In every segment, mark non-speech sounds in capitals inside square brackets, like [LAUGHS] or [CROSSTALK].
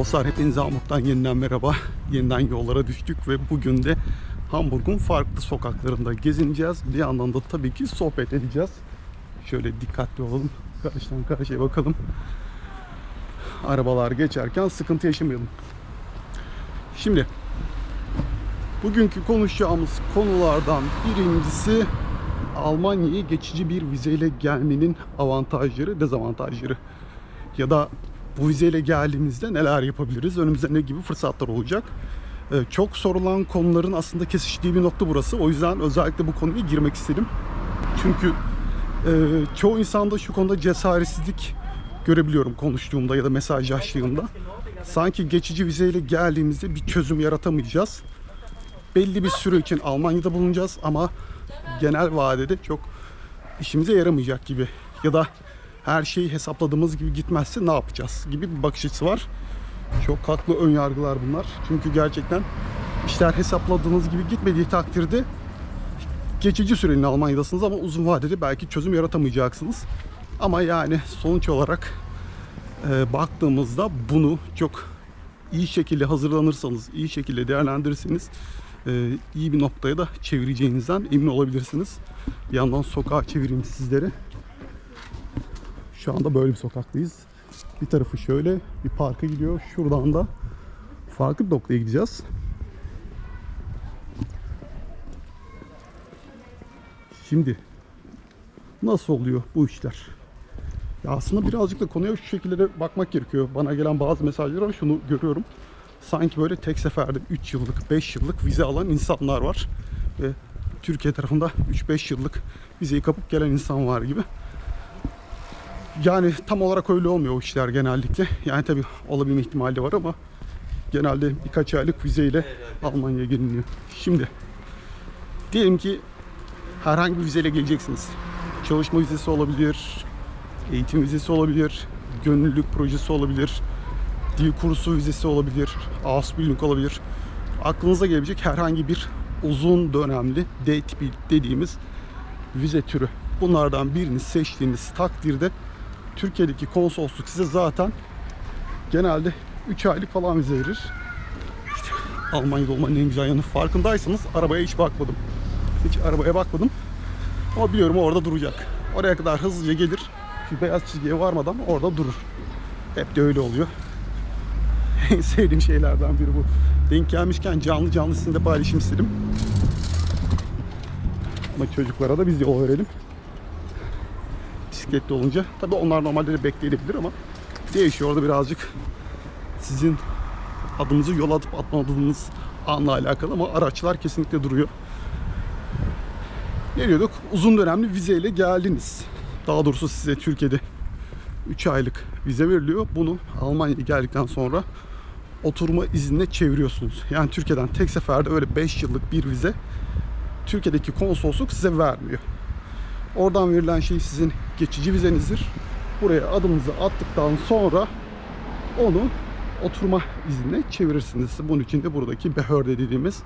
Dostlar hepinize Hamburg'dan yeniden merhaba. Yeniden yollara düştük ve bugün de Hamburg'un farklı sokaklarında gezineceğiz. Bir yandan da tabii ki sohbet edeceğiz. Şöyle dikkatli olalım. Karşıdan karşıya bakalım. Arabalar geçerken sıkıntı yaşamayalım. Şimdi bugünkü konuşacağımız konulardan birincisi Almanya'ya geçici bir vizeyle gelmenin avantajları, dezavantajları. Ya da bu vizeyle geldiğimizde neler yapabiliriz? Önümüzde ne gibi fırsatlar olacak? Ee, çok sorulan konuların aslında kesiştiği bir nokta burası. O yüzden özellikle bu konuya girmek istedim. Çünkü e, çoğu insanda şu konuda cesaretsizlik görebiliyorum konuştuğumda ya da mesajlaştığımda. Sanki geçici vizeyle geldiğimizde bir çözüm yaratamayacağız. Belli bir süre için Almanya'da bulunacağız ama genel vadede çok işimize yaramayacak gibi. Ya da her şeyi hesapladığımız gibi gitmezse ne yapacağız gibi bir bakış açısı var. Çok haklı ön yargılar bunlar. Çünkü gerçekten işler hesapladığınız gibi gitmediği takdirde geçici süreli Almanya'dasınız ama uzun vadede belki çözüm yaratamayacaksınız. Ama yani sonuç olarak e, baktığımızda bunu çok iyi şekilde hazırlanırsanız, iyi şekilde değerlendirirseniz e, iyi bir noktaya da çevireceğinizden emin olabilirsiniz. Bir yandan sokağa çevireyim sizleri. Şu anda böyle bir sokaktayız. Bir tarafı şöyle bir parka gidiyor. Şuradan da farklı bir noktaya gideceğiz. Şimdi nasıl oluyor bu işler? Ya aslında birazcık da konuya şu şekilde de bakmak gerekiyor. Bana gelen bazı mesajlara şunu görüyorum. Sanki böyle tek seferde 3 yıllık, 5 yıllık vize alan insanlar var. Ve Türkiye tarafında 3-5 yıllık vizeyi kapıp gelen insan var gibi. Yani tam olarak öyle olmuyor o işler genellikle. Yani tabii olabilme ihtimali var ama genelde birkaç aylık vizeyle Almanya'ya geliniyor. Şimdi diyelim ki herhangi bir vizeyle geleceksiniz. Çalışma vizesi olabilir, eğitim vizesi olabilir, gönüllülük projesi olabilir, dil kursu vizesi olabilir, Ausbildung olabilir. Aklınıza gelebilecek herhangi bir uzun dönemli D tipi dediğimiz vize türü. Bunlardan birini seçtiğiniz takdirde Türkiye'deki konsolosluk size zaten genelde 3 aylık falan vize verir. İşte Almanya'da olmanın en güzel yanı farkındaysanız arabaya hiç bakmadım. Hiç arabaya bakmadım. Ama biliyorum orada duracak. Oraya kadar hızlıca gelir. Şu beyaz çizgiye varmadan orada durur. Hep de öyle oluyor. [LAUGHS] En sevdiğim şeylerden biri bu. Denk gelmişken canlı canlı sizinle paylaşayım istedim. Ama çocuklara da biz yol verelim. Bisikletli olunca. Tabii onlar normalde de bekleyebilir ama değişiyor orada birazcık. Sizin adınızı yol atıp atmadığınız anla alakalı ama araçlar kesinlikle duruyor. Ne diyorduk? Uzun dönemli vizeyle geldiniz. Daha doğrusu size Türkiye'de 3 aylık vize veriliyor. Bunu Almanya'ya geldikten sonra oturma iznine çeviriyorsunuz. Yani Türkiye'den tek seferde öyle 5 yıllık bir vize Türkiye'deki konsolosluk size vermiyor. Oradan verilen şey sizin geçici vizenizdir. Buraya adımınızı attıktan sonra onu oturma iznine çevirirsiniz. Bunun için de buradaki Behörde dediğimiz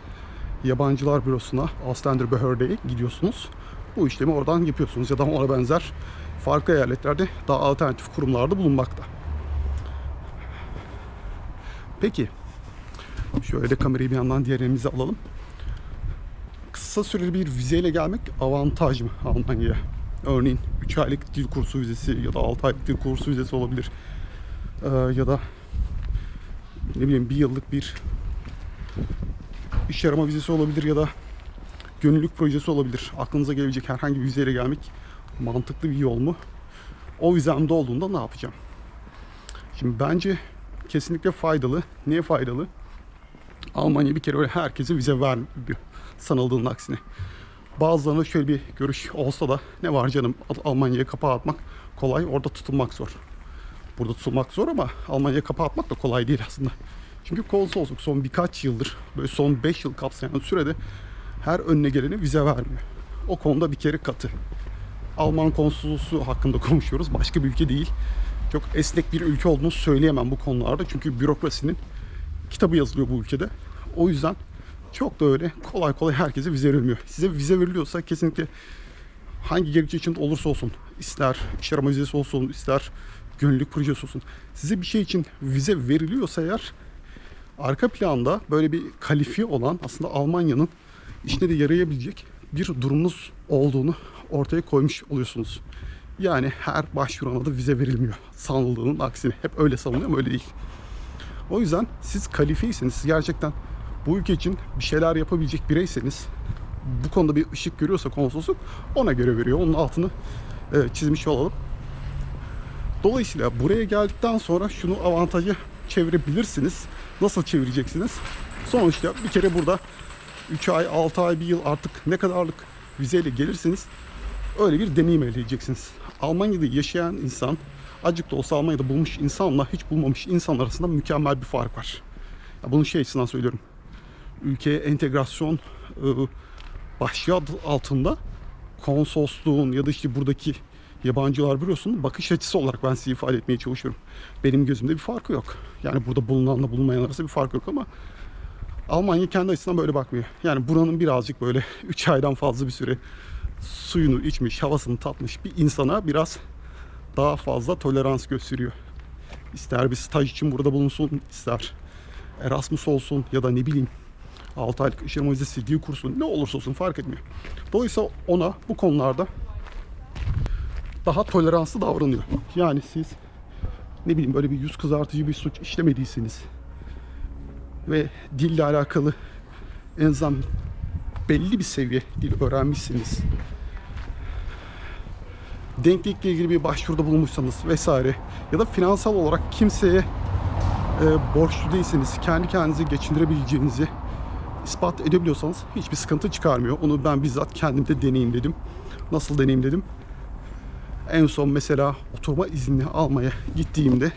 yabancılar bürosuna Ausländer Behörde'ye gidiyorsunuz. Bu işlemi oradan yapıyorsunuz ya da ona benzer farklı eyaletlerde daha alternatif kurumlarda bulunmakta. Peki şöyle kamerayı bir yandan diğer elimize alalım. Kısa süreli bir vizeyle gelmek avantaj mı Almanya'ya? Örneğin 3 aylık dil kursu vizesi ya da 6 aylık dil kursu vizesi olabilir. Ee, ya da ne bileyim bir yıllık bir iş arama vizesi olabilir ya da gönüllülük projesi olabilir. Aklınıza gelebilecek herhangi bir vizeyle gelmek mantıklı bir yol mu? O vizemde olduğunda ne yapacağım? Şimdi bence kesinlikle faydalı. Niye faydalı? Almanya bir kere öyle herkese vize vermiyor sanıldığının aksine. Bazılarında şöyle bir görüş olsa da ne var canım Almanya'ya kapağı atmak kolay orada tutulmak zor. Burada tutulmak zor ama Almanya'ya kapağı atmak da kolay değil aslında. Çünkü konsolosluk son birkaç yıldır böyle son 5 yıl kapsayan sürede her önüne geleni vize vermiyor. O konuda bir kere katı. Alman konsolosluğu hakkında [LAUGHS] konuşuyoruz. Başka bir ülke değil. Çok esnek bir ülke olduğunu söyleyemem bu konularda. Çünkü bürokrasinin kitabı yazılıyor bu ülkede. O yüzden çok da öyle kolay kolay herkese vize verilmiyor. Size vize veriliyorsa kesinlikle hangi gerekçe için olursa olsun ister iş arama vizesi olsun ister gönüllülük projesi olsun. Size bir şey için vize veriliyorsa eğer arka planda böyle bir kalifiye olan aslında Almanya'nın işine de yarayabilecek bir durumunuz olduğunu ortaya koymuş oluyorsunuz. Yani her başvurana da vize verilmiyor. Sanıldığının aksine. Hep öyle sanılıyor ama öyle değil. O yüzden siz kalifiyeyseniz, siz gerçekten bu ülke için bir şeyler yapabilecek bireyseniz, bu konuda bir ışık görüyorsa konsolosluk ona göre veriyor. Onun altını e, çizmiş olalım. Dolayısıyla buraya geldikten sonra şunu avantajı çevirebilirsiniz. Nasıl çevireceksiniz? Sonuçta bir kere burada 3 ay, 6 ay, 1 yıl artık ne kadarlık vizeyle gelirsiniz öyle bir deneyim elde edeceksiniz. Almanya'da yaşayan insan, acık da olsa Almanya'da bulmuş insanla hiç bulmamış insan arasında mükemmel bir fark var. Ya bunu şey açısından söylüyorum. Ülkeye entegrasyon e, başlığı altında konsolosluğun ya da işte buradaki yabancılar bürosunun bakış açısı olarak ben size ifade etmeye çalışıyorum. Benim gözümde bir farkı yok. Yani burada bulunanla bulunmayan arasında bir fark yok ama Almanya kendi açısından böyle bakmıyor. Yani buranın birazcık böyle [LAUGHS] 3 aydan fazla bir süre suyunu içmiş, havasını tatmış bir insana biraz daha fazla tolerans gösteriyor. İster bir staj için burada bulunsun, ister Erasmus olsun ya da ne bileyim 6 aylık iş yapma vizesi, dil kursu ne olursa olsun fark etmiyor. Dolayısıyla ona bu konularda daha toleranslı davranıyor. Yani siz ne bileyim böyle bir yüz kızartıcı bir suç işlemediyseniz ve dille alakalı en azından belli bir seviye dil öğrenmişsiniz. Denklikle ilgili bir başvuruda bulunmuşsanız vesaire ya da finansal olarak kimseye e, borçlu değilseniz, kendi kendinizi geçindirebileceğinizi ispat edebiliyorsanız hiçbir sıkıntı çıkarmıyor. Onu ben bizzat kendimde deneyimledim. Nasıl deneyimledim? En son mesela oturma izni almaya gittiğimde,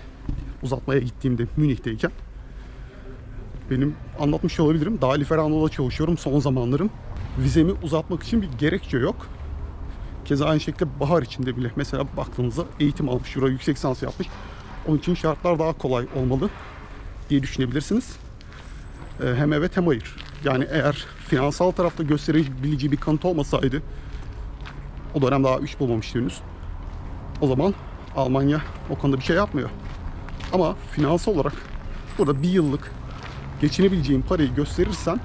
uzatmaya gittiğimde Münih'teyken benim anlatmış olabilirim. Daha Liferano'da çalışıyorum son zamanlarım. Vizemi uzatmak için bir gerekçe yok. Keza aynı şekilde bahar içinde bile mesela baktığınızda eğitim almış, şurada yüksek lisans yapmış. Onun için şartlar daha kolay olmalı diye düşünebilirsiniz. Ee, hem evet hem hayır. Yani eğer finansal tarafta gösterebileceği bir kanıt olmasaydı o dönem daha iş bulmamıştı henüz. O zaman Almanya o konuda bir şey yapmıyor. Ama finansal olarak burada bir yıllık geçinebileceğin parayı gösterirsen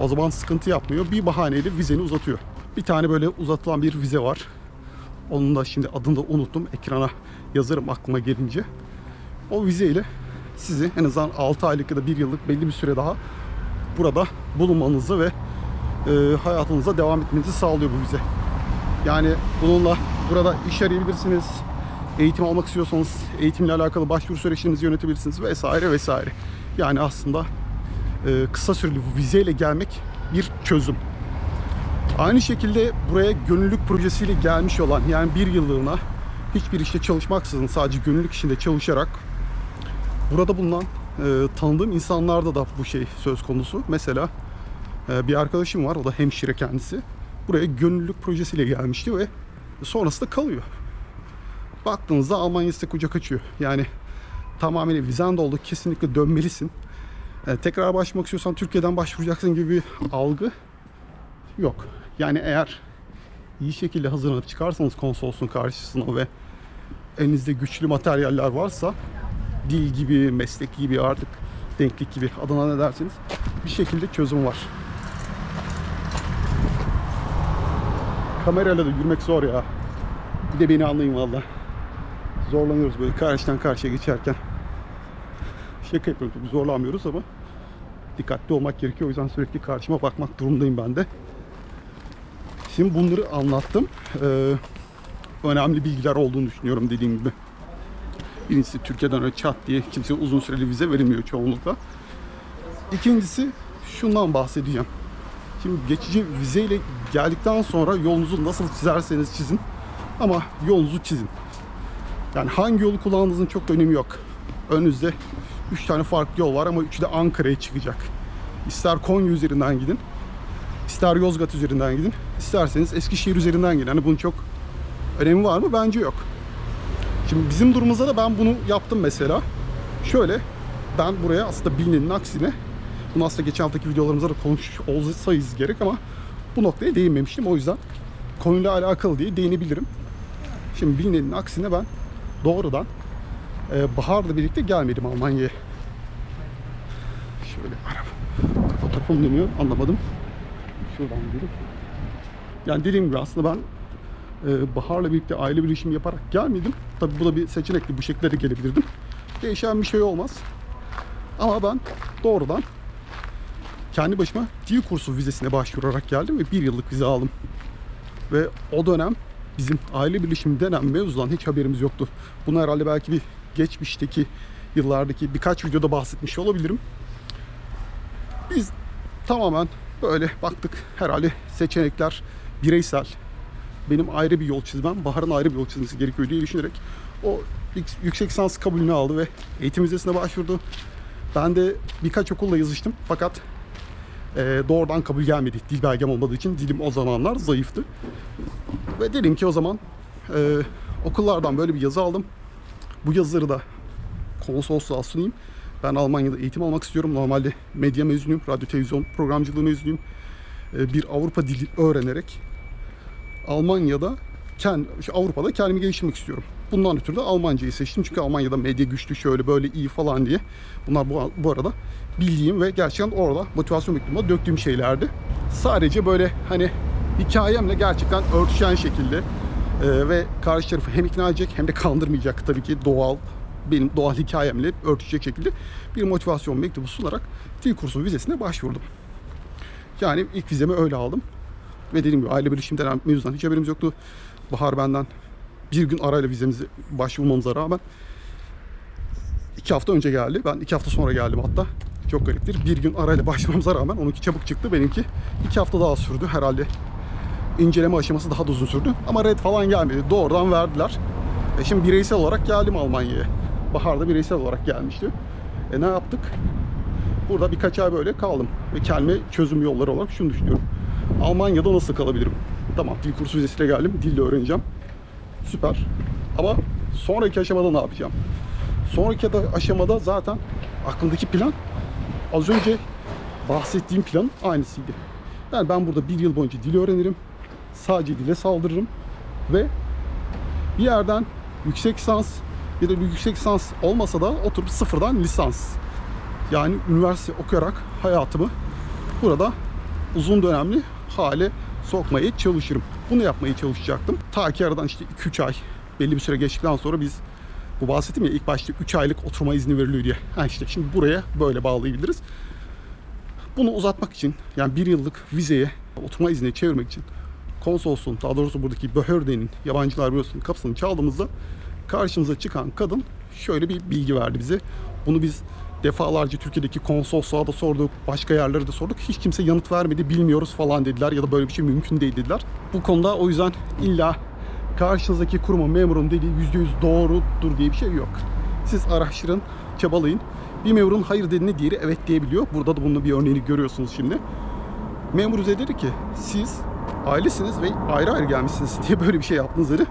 o zaman sıkıntı yapmıyor. Bir bahaneyle vizeni uzatıyor. Bir tane böyle uzatılan bir vize var. Onun da şimdi adını da unuttum. Ekrana yazarım aklıma gelince. O vizeyle sizi en azından 6 aylık ya da 1 yıllık belli bir süre daha burada bulunmanızı ve e, hayatınıza devam etmenizi sağlıyor bu vize. Yani bununla burada iş arayabilirsiniz. Eğitim almak istiyorsanız eğitimle alakalı başvuru süreçlerinizi yönetebilirsiniz vesaire vesaire. Yani aslında e, kısa süreli vizeyle gelmek bir çözüm. Aynı şekilde buraya gönüllülük projesiyle gelmiş olan yani bir yıllığına hiçbir işte çalışmaksızın sadece gönüllülük işinde çalışarak burada bulunan e, tanıdığım insanlarda da bu şey söz konusu. Mesela e, bir arkadaşım var o da hemşire kendisi. Buraya gönüllülük projesiyle gelmişti ve sonrasında kalıyor. Baktığınızda Almanya size kucak açıyor. Yani tamamen vizen doldu kesinlikle dönmelisin. E, tekrar başvurmak istiyorsan Türkiye'den başvuracaksın gibi bir algı yok. Yani eğer iyi şekilde hazırlanıp çıkarsanız konsolosluğun karşısına ve elinizde güçlü materyaller varsa dil gibi, meslek gibi artık denklik gibi adına ne derseniz bir şekilde çözüm var. Kamerayla da yürümek zor ya. Bir de beni anlayın valla. Zorlanıyoruz böyle karşıdan karşıya geçerken. Şaka yapıyorum tabii zorlanmıyoruz ama dikkatli olmak gerekiyor. O yüzden sürekli karşıma bakmak durumundayım ben de. Şimdi bunları anlattım. Ee, önemli bilgiler olduğunu düşünüyorum dediğim gibi. Birincisi Türkiye'den öyle çat diye kimseye uzun süreli vize verilmiyor çoğunlukla. İkincisi şundan bahsedeceğim. Şimdi geçici vizeyle geldikten sonra yolunuzu nasıl çizerseniz çizin ama yolunuzu çizin. Yani hangi yolu kullandığınızın çok önemi yok. Önünüzde 3 tane farklı yol var ama üçü de Ankara'ya çıkacak. İster Konya üzerinden gidin, ister Yozgat üzerinden gidin, isterseniz Eskişehir üzerinden gidin. Hani bunun çok önemi var mı? Bence yok. Şimdi bizim durumumuzda da ben bunu yaptım mesela. Şöyle ben buraya aslında bilinenin aksine bunu aslında geçen haftaki videolarımızda da konuşmuş olsayız gerek ama bu noktaya değinmemiştim. O yüzden konuyla alakalı diye değinebilirim. Şimdi bilinenin aksine ben doğrudan e, Bahar'la birlikte gelmedim Almanya'ya. Şöyle araba. Fotoğrafım dönüyor. Anlamadım. Şuradan gidelim. Yani dediğim gibi aslında ben e, Bahar'la birlikte aile birleşimi yaparak gelmedim. Tabii bu da bir seçenekli. Bu şekilde de gelebilirdim. Değişen bir şey olmaz. Ama ben doğrudan kendi başıma dil kursu vizesine başvurarak geldim ve bir yıllık vize aldım. Ve o dönem bizim aile birleşimi denen mevzudan hiç haberimiz yoktu. Bunu herhalde belki bir geçmişteki yıllardaki birkaç videoda bahsetmiş olabilirim. Biz tamamen böyle baktık herhalde seçenekler bireysel. Benim ayrı bir yol çizmem, Bahar'ın ayrı bir yol çizmesi gerekiyor diye düşünerek o yük- yüksek lisans kabulünü aldı ve eğitim vizesine başvurdu. Ben de birkaç okulla yazıştım fakat e, doğrudan kabul gelmedi. Dil belgem olmadığı için dilim o zamanlar zayıftı. Ve dedim ki o zaman e, okullardan böyle bir yazı aldım. Bu yazıları da konsolosluğa sunayım. Ben Almanya'da eğitim almak istiyorum. Normalde medya mezunuyum, radyo televizyon programcılığı mezunuyum. E, bir Avrupa dili öğrenerek Almanya'da kend, şu Avrupa'da kendimi geliştirmek istiyorum. Bundan ötürü de Almancayı seçtim. Çünkü Almanya'da medya güçlü şöyle böyle iyi falan diye. Bunlar bu, bu arada bildiğim ve gerçekten orada motivasyon mektubuma döktüğüm şeylerdi. Sadece böyle hani hikayemle gerçekten örtüşen şekilde e, ve karşı tarafı hem ikna edecek hem de kandırmayacak tabii ki doğal benim doğal hikayemle örtüşecek şekilde bir motivasyon mektubu sunarak dil kursu vizesine başvurdum. Yani ilk vizemi öyle aldım. Ve dediğim gibi aile birleşim denen mevzudan hiç haberimiz yoktu. Bahar benden bir gün arayla vizemizi başvurmamıza rağmen iki hafta önce geldi. Ben iki hafta sonra geldim hatta. Çok gariptir. Bir gün arayla [LAUGHS] başvurmamıza rağmen onunki çabuk çıktı. Benimki iki hafta daha sürdü herhalde. İnceleme aşaması daha da uzun sürdü. Ama red falan gelmedi. Doğrudan verdiler. E şimdi bireysel olarak geldim Almanya'ya. Bahar'da bireysel olarak gelmişti. E ne yaptık? Burada birkaç ay böyle kaldım. Ve kendime çözüm yolları olarak şunu düşünüyorum. Almanya'da nasıl kalabilirim? Tamam dil kursu vizesiyle geldim. Dil de öğreneceğim. Süper. Ama sonraki aşamada ne yapacağım? Sonraki da- aşamada zaten aklımdaki plan az önce bahsettiğim planın aynısıydı. Yani ben burada bir yıl boyunca dil öğrenirim. Sadece dile saldırırım. Ve bir yerden yüksek lisans ya da bir yüksek lisans olmasa da oturup sıfırdan lisans. Yani üniversite okuyarak hayatımı burada uzun dönemli hale sokmaya çalışırım. Bunu yapmaya çalışacaktım. Ta ki aradan işte 2-3 ay belli bir süre geçtikten sonra biz bu bahsettim ya ilk başta 3 aylık oturma izni veriliyor diye. Ha işte şimdi buraya böyle bağlayabiliriz. Bunu uzatmak için yani bir yıllık vizeye oturma izni çevirmek için konsolosluğun daha doğrusu buradaki Behörde'nin yabancılar bürosunun kapısını çaldığımızda karşımıza çıkan kadın şöyle bir bilgi verdi bize. Bunu biz defalarca Türkiye'deki konsolosluğa da sorduk, başka yerlere de sorduk. Hiç kimse yanıt vermedi, bilmiyoruz falan dediler ya da böyle bir şey mümkün değil dediler. Bu konuda o yüzden illa karşınızdaki kurumun, memurun dediği %100 doğrudur diye bir şey yok. Siz araştırın, çabalayın. Bir memurun hayır dediğine diğeri evet diyebiliyor. Burada da bunun bir örneğini görüyorsunuz şimdi. Memur bize dedi ki siz ailesiniz ve ayrı ayrı gelmişsiniz diye böyle bir şey yaptınız dedi.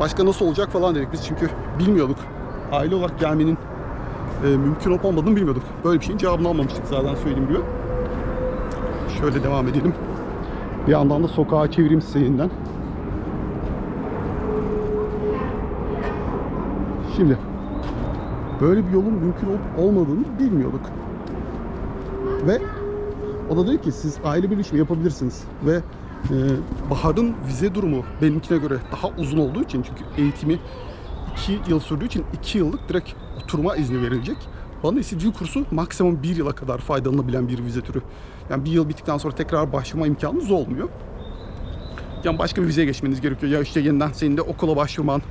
Başka nasıl olacak falan dedik biz çünkü bilmiyorduk. Aile olarak gelmenin e, mümkün olup olmadığını bilmiyorduk. Böyle bir şeyin cevabını almamıştık zaten söylediğim gibi. Şöyle devam edelim. Bir yandan da sokağa çevireyim size. Şimdi böyle bir yolun mümkün olup olmadığını bilmiyorduk. Ve o da dedi ki siz aile birleşimi yapabilirsiniz ve e, Bahar'ın vize durumu benimkine göre daha uzun olduğu için çünkü eğitimi 2 yıl sürdüğü için 2 yıllık direkt oturma izni verilecek. Bana dil kursu maksimum 1 yıla kadar faydalanabilen bir vize türü. Yani bir yıl bittikten sonra tekrar başvurma imkanınız olmuyor. Yani başka bir vizeye geçmeniz gerekiyor. Ya işte yeniden senin de okula başvurman,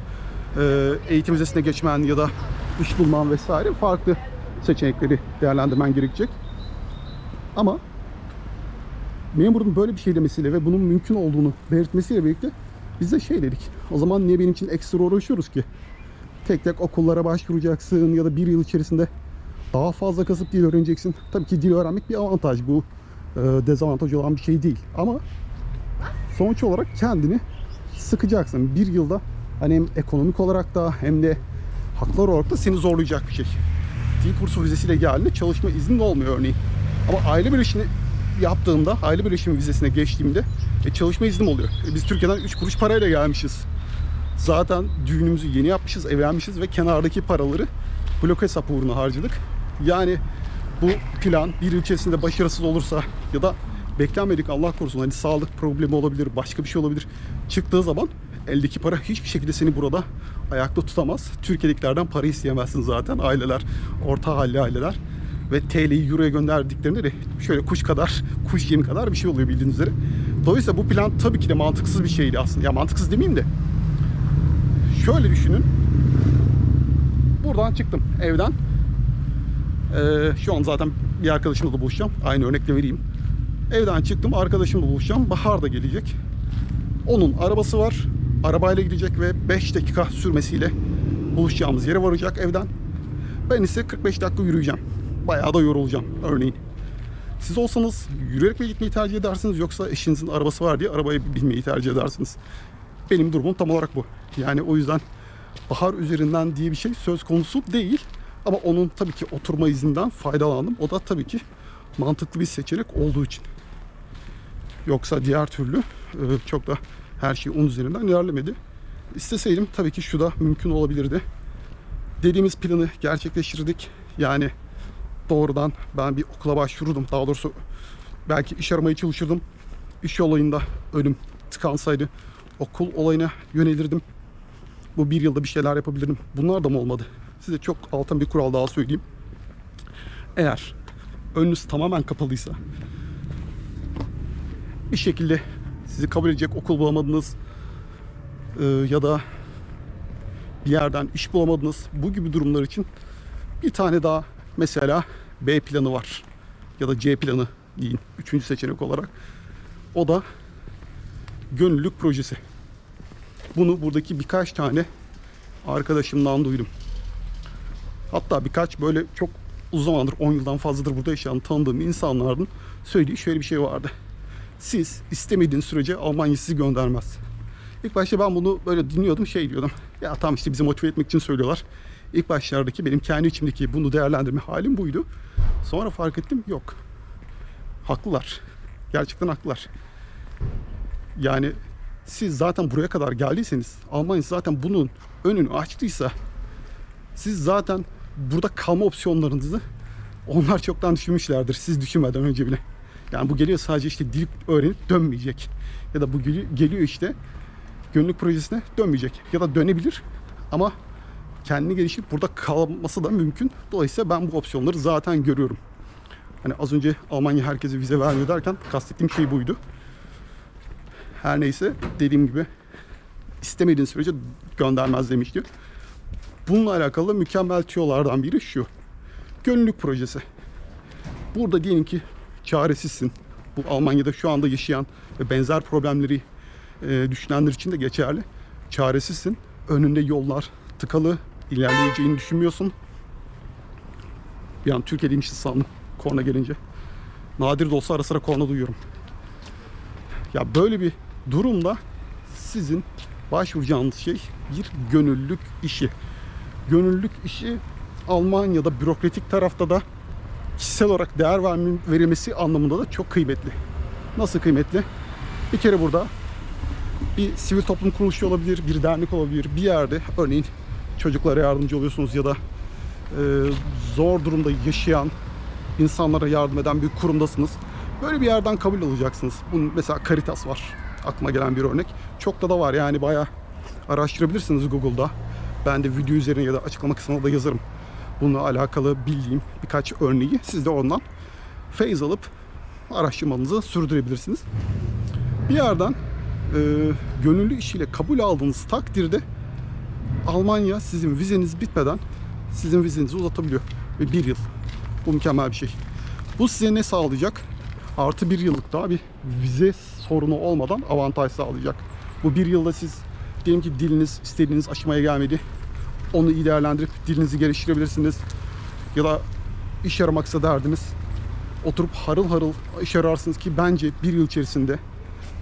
e, eğitim vizesine geçmen ya da iş bulman vesaire farklı seçenekleri değerlendirmen gerekecek. Ama memurun böyle bir şey demesiyle ve bunun mümkün olduğunu belirtmesiyle birlikte biz de şey dedik. O zaman niye benim için ekstra uğraşıyoruz ki? Tek tek okullara başvuracaksın ya da bir yıl içerisinde daha fazla kasıp dil öğreneceksin. Tabii ki dil öğrenmek bir avantaj. Bu e, dezavantaj olan bir şey değil. Ama sonuç olarak kendini sıkacaksın. Bir yılda hani hem ekonomik olarak da hem de haklar olarak da seni zorlayacak bir şey. Dil kursu vizesiyle geldiğinde çalışma iznin olmuyor örneğin. Ama aile birleşimi yaptığımda, aile birleşimi vizesine geçtiğimde e, çalışma iznim oluyor. E, biz Türkiye'den 3 kuruş parayla gelmişiz. Zaten düğünümüzü yeni yapmışız, evlenmişiz ve kenardaki paraları blok hesap uğruna harcadık. Yani bu plan bir yıl içerisinde başarısız olursa ya da beklenmedik Allah korusun hani sağlık problemi olabilir, başka bir şey olabilir. Çıktığı zaman eldeki para hiçbir şekilde seni burada ayakta tutamaz. Türkiye'dekilerden para isteyemezsin zaten aileler, orta halli aileler ve TL'yi Euro'ya gönderdiklerinde de şöyle kuş kadar, kuş yemi kadar bir şey oluyor bildiğiniz üzere. Dolayısıyla bu plan tabii ki de mantıksız bir şeydi aslında. Ya mantıksız demeyeyim de. Şöyle düşünün. Buradan çıktım evden. Ee, şu an zaten bir arkadaşımla da buluşacağım. Aynı örnekle vereyim. Evden çıktım, arkadaşımla buluşacağım. Bahar da gelecek. Onun arabası var. Arabayla gidecek ve 5 dakika sürmesiyle buluşacağımız yere varacak evden. Ben ise 45 dakika yürüyeceğim. Bayağı da yorulacağım örneğin. Siz olsanız yürüyerek mi gitmeyi tercih edersiniz yoksa eşinizin arabası var diye arabaya binmeyi tercih edersiniz? Benim durumum tam olarak bu. Yani o yüzden bahar üzerinden diye bir şey söz konusu değil. Ama onun tabii ki oturma izinden faydalandım. O da tabii ki mantıklı bir seçenek olduğu için. Yoksa diğer türlü e, çok da her şey onun üzerinden ilerlemedi. İsteseydim tabii ki şu da mümkün olabilirdi. Dediğimiz planı gerçekleştirdik. Yani doğrudan ben bir okula başvururdum. Daha doğrusu belki iş aramaya çalışırdım. İş olayında önüm tıkansaydı okul olayına yönelirdim. Bu bir yılda bir şeyler yapabilirdim. Bunlar da mı olmadı? Size çok altın bir kural daha söyleyeyim. Eğer önünüz tamamen kapalıysa bir şekilde sizi kabul edecek okul bulamadınız e, ya da bir yerden iş bulamadınız bu gibi durumlar için bir tane daha mesela B planı var ya da C planı deyin üçüncü seçenek olarak o da gönüllülük projesi bunu buradaki birkaç tane arkadaşımdan duydum hatta birkaç böyle çok uzun zamandır 10 yıldan fazladır burada yaşayan tanıdığım insanların söylediği şöyle bir şey vardı siz istemediğiniz sürece Almanya sizi göndermez. İlk başta ben bunu böyle dinliyordum şey diyordum. Ya tamam işte bizi motive etmek için söylüyorlar. İlk başlardaki benim kendi içimdeki bunu değerlendirme halim buydu. Sonra fark ettim yok. Haklılar. Gerçekten haklılar. Yani siz zaten buraya kadar geldiyseniz Almanya zaten bunun önünü açtıysa siz zaten burada kalma opsiyonlarınızı onlar çoktan düşünmüşlerdir siz düşünmeden önce bile. Yani bu geliyor sadece işte dil öğrenip dönmeyecek. Ya da bu geliyor, işte gönüllülük projesine dönmeyecek. Ya da dönebilir ama kendini geliştirip burada kalması da mümkün. Dolayısıyla ben bu opsiyonları zaten görüyorum. Hani az önce Almanya herkese vize vermiyor derken kastettiğim şey buydu. Her neyse dediğim gibi istemediğin sürece göndermez demişti. Bununla alakalı mükemmel tüyolardan biri şu. Gönüllülük projesi. Burada diyelim ki çaresizsin. Bu Almanya'da şu anda yaşayan ve benzer problemleri e, düşünenler için de geçerli. Çaresizsin. Önünde yollar tıkalı. ilerleyeceğini düşünmüyorsun. Bir an Türkiye'deymişiz sandım korna gelince. Nadir de olsa ara sıra korna duyuyorum. Ya böyle bir durumda sizin başvuracağınız şey bir gönüllülük işi. Gönüllülük işi Almanya'da bürokratik tarafta da kişisel olarak değer verilmesi anlamında da çok kıymetli. Nasıl kıymetli? Bir kere burada bir sivil toplum kuruluşu olabilir, bir dernek olabilir. Bir yerde örneğin çocuklara yardımcı oluyorsunuz ya da e, zor durumda yaşayan insanlara yardım eden bir kurumdasınız. Böyle bir yerden kabul alacaksınız. Bunun mesela Caritas var. Aklıma gelen bir örnek. Çok da da var yani bayağı araştırabilirsiniz Google'da. Ben de video üzerine ya da açıklama kısmına da yazarım. Bununla alakalı bildiğim birkaç örneği siz de ondan feyz alıp araştırmanızı sürdürebilirsiniz. Bir yerden e, gönüllü işiyle kabul aldığınız takdirde Almanya sizin vizeniz bitmeden sizin vizenizi uzatabiliyor. Ve bir yıl. Bu mükemmel bir şey. Bu size ne sağlayacak? Artı bir yıllık daha bir vize sorunu olmadan avantaj sağlayacak. Bu bir yılda siz diyelim ki diliniz istediğiniz aşamaya gelmedi. Onu iyi değerlendirip dilinizi geliştirebilirsiniz. Ya da iş aramaksa derdiniz. Oturup harıl harıl iş ararsınız ki bence bir yıl içerisinde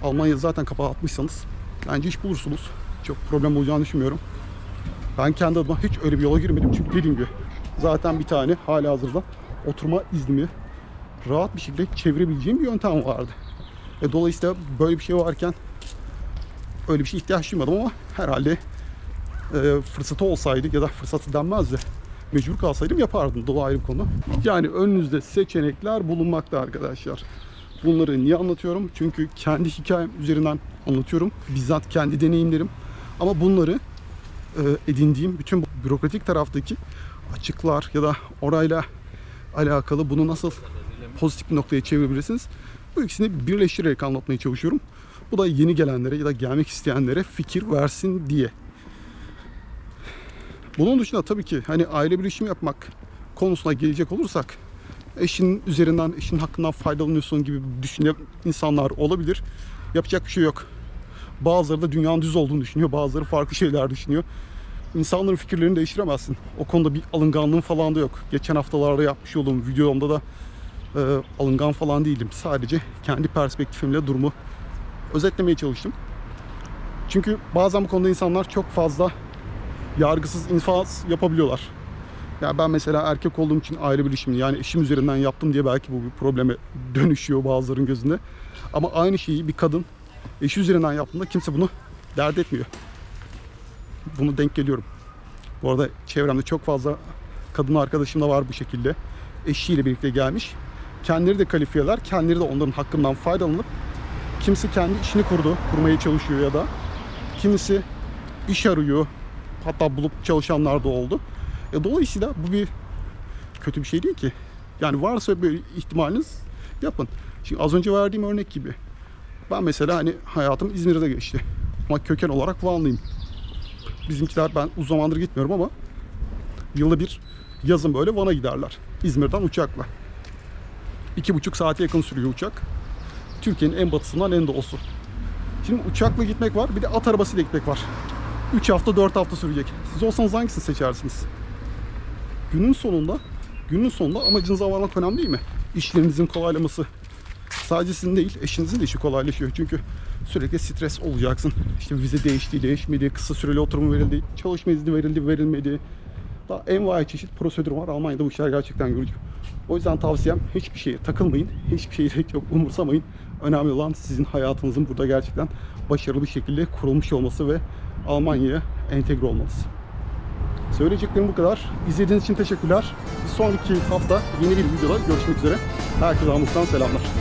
Almanya zaten kapağı atmışsanız bence iş bulursunuz. Çok problem olacağını düşünmüyorum. Ben kendi adıma hiç öyle bir yola girmedim çünkü dediğim gibi zaten bir tane hala hazırda oturma iznimi rahat bir şekilde çevirebileceğim bir yöntem vardı. E, dolayısıyla böyle bir şey varken öyle bir şey ihtiyaç duymadım ama herhalde e, fırsatı olsaydı ya da fırsatı denmez de mecbur kalsaydım yapardım. Dolayı ayrı konu. Yani önünüzde seçenekler bulunmakta arkadaşlar. Bunları niye anlatıyorum? Çünkü kendi hikayem üzerinden anlatıyorum. Bizzat kendi deneyimlerim. Ama bunları e, edindiğim bütün bürokratik taraftaki açıklar ya da orayla alakalı bunu nasıl pozitif bir noktaya çevirebilirsiniz? Bu ikisini birleştirerek anlatmaya çalışıyorum. Bu da yeni gelenlere ya da gelmek isteyenlere fikir versin diye. Bunun dışında tabii ki hani aile birleşimi yapmak konusuna gelecek olursak eşin üzerinden, eşin hakkından faydalanıyorsun gibi düşünen insanlar olabilir. Yapacak bir şey yok. Bazıları da dünyanın düz olduğunu düşünüyor, bazıları farklı şeyler düşünüyor. İnsanların fikirlerini değiştiremezsin. O konuda bir alınganlığım falan da yok. Geçen haftalarda yapmış olduğum videomda da e, alıngan falan değilim. Sadece kendi perspektifimle durumu özetlemeye çalıştım. Çünkü bazen bu konuda insanlar çok fazla yargısız infaz yapabiliyorlar. Ya ben mesela erkek olduğum için aile bilişimini yani eşim üzerinden yaptım diye belki bu bir probleme [LAUGHS] dönüşüyor bazıların gözünde. Ama aynı şeyi bir kadın eşi üzerinden yaptığında kimse bunu dert etmiyor. Bunu denk geliyorum. Bu arada çevremde çok fazla kadın arkadaşım da var bu şekilde. Eşiyle birlikte gelmiş. Kendileri de kalifiyeler. Kendileri de onların hakkından faydalanıp kimisi kendi işini kurdu, kurmaya çalışıyor ya da kimisi iş arıyor. Hatta bulup çalışanlar da oldu. E, dolayısıyla bu bir kötü bir şey değil ki. Yani varsa böyle ihtimaliniz yapın. Şimdi az önce verdiğim örnek gibi. Ben mesela hani hayatım İzmir'de geçti. Ama köken olarak Vanlıyım. Bizimkiler ben uzun zamandır gitmiyorum ama yılda bir yazın böyle Van'a giderler. İzmir'den uçakla. İki buçuk saate yakın sürüyor uçak. Türkiye'nin en batısından en doğusu. Şimdi uçakla gitmek var, bir de at arabasıyla gitmek var. 3 hafta 4 hafta sürecek. Siz olsanız hangisini seçersiniz? Günün sonunda günün sonunda amacınıza varmak önemli değil mi? İşlerinizin kolaylaması. Sadece sizin değil, eşinizin de işi kolaylaşıyor. Çünkü sürekli stres olacaksın. İşte vize değişti, değişmedi, kısa süreli oturum verildi, çalışma izni verildi, verilmedi. Daha envai çeşit prosedür var. Almanya'da bu işler gerçekten görücü. O yüzden tavsiyem hiçbir şeye takılmayın. Hiçbir şeyi de çok umursamayın. Önemli olan sizin hayatınızın burada gerçekten başarılı bir şekilde kurulmuş olması ve Almanya'ya entegre olmanız. Söyleyeceklerim bu kadar. İzlediğiniz için teşekkürler. Bir sonraki hafta yeni bir videoda görüşmek üzere. Herkese Hamur'dan selamlar.